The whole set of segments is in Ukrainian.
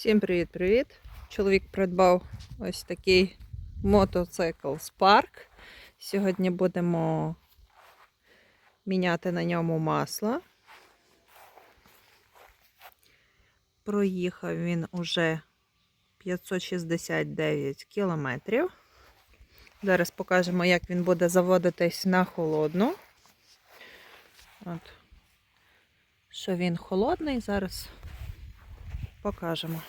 Всім привіт-привіт! Чоловік придбав ось такий мотоцикл Spark. Сьогодні будемо міняти на ньому масло. Проїхав він уже 569 кілометрів. Зараз покажемо, як він буде заводитись на холодну. От. Що він холодний, зараз покажемо.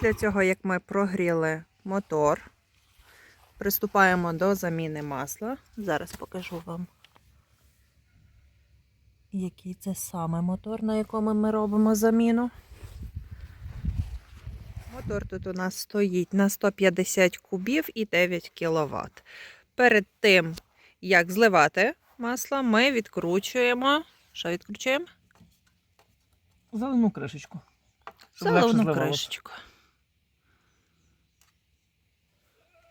Після цього, як ми прогріли мотор, приступаємо до заміни масла. Зараз покажу вам, який це саме мотор, на якому ми робимо заміну. Мотор тут у нас стоїть на 150 кубів і 9 кВт. Перед тим, як зливати масло, ми відкручуємо. Що відкручуємо? Заливну кришечку. Заливну кришечку.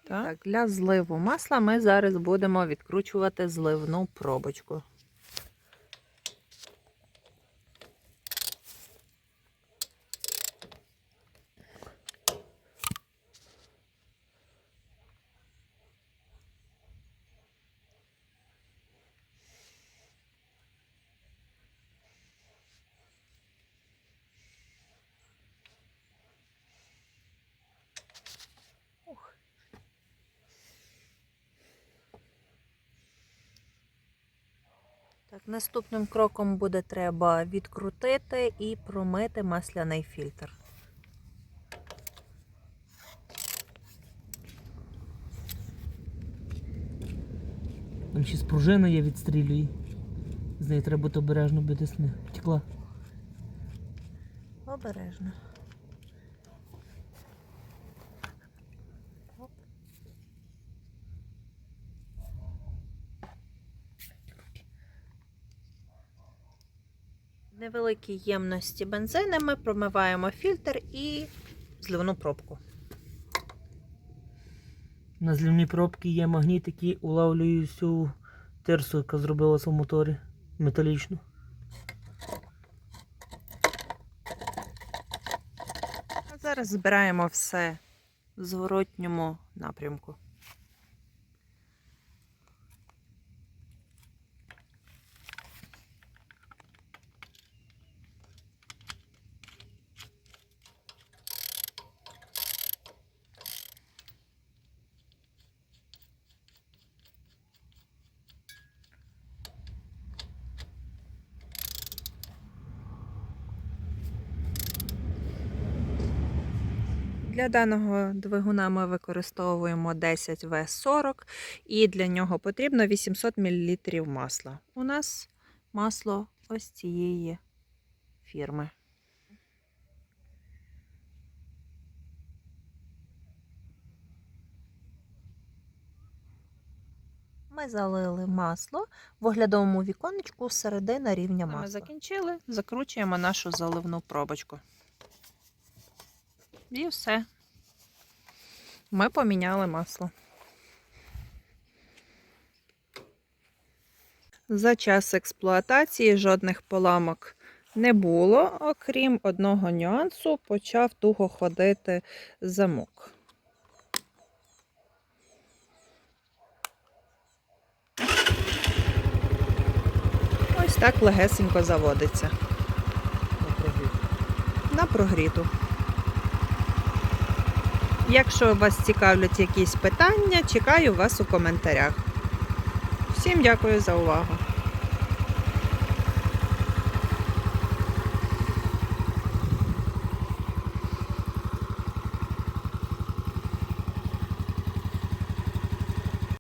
Так, для зливу масла ми зараз будемо відкручувати зливну пробочку. Так, наступним кроком буде треба відкрутити і промити масляний фільтр. Там ще спружина є, відстрілює. З нею треба бути обережно, би десь не втекла. Обережно. Невеликій ємності бензину ми промиваємо фільтр і зливну пробку. На зливній пробці є магніт, який улавлює всю терсу, яка зробилася в моторі металічну. А зараз збираємо все в зворотньому напрямку. Для даного двигуна ми використовуємо 10В40 і для нього потрібно 800 мл масла. У нас масло ось цієї фірми. Ми залили масло в оглядовому віконечку середина рівня масла. Ми закінчили, закручуємо нашу заливну пробочку. І все. Ми поміняли масло. За час експлуатації жодних поламок не було, окрім одного нюансу, почав туго ходити замок. Ось так легесенько заводиться на прогрів. на прогріту. Якщо вас цікавлять якісь питання, чекаю вас у коментарях. Всім дякую за увагу!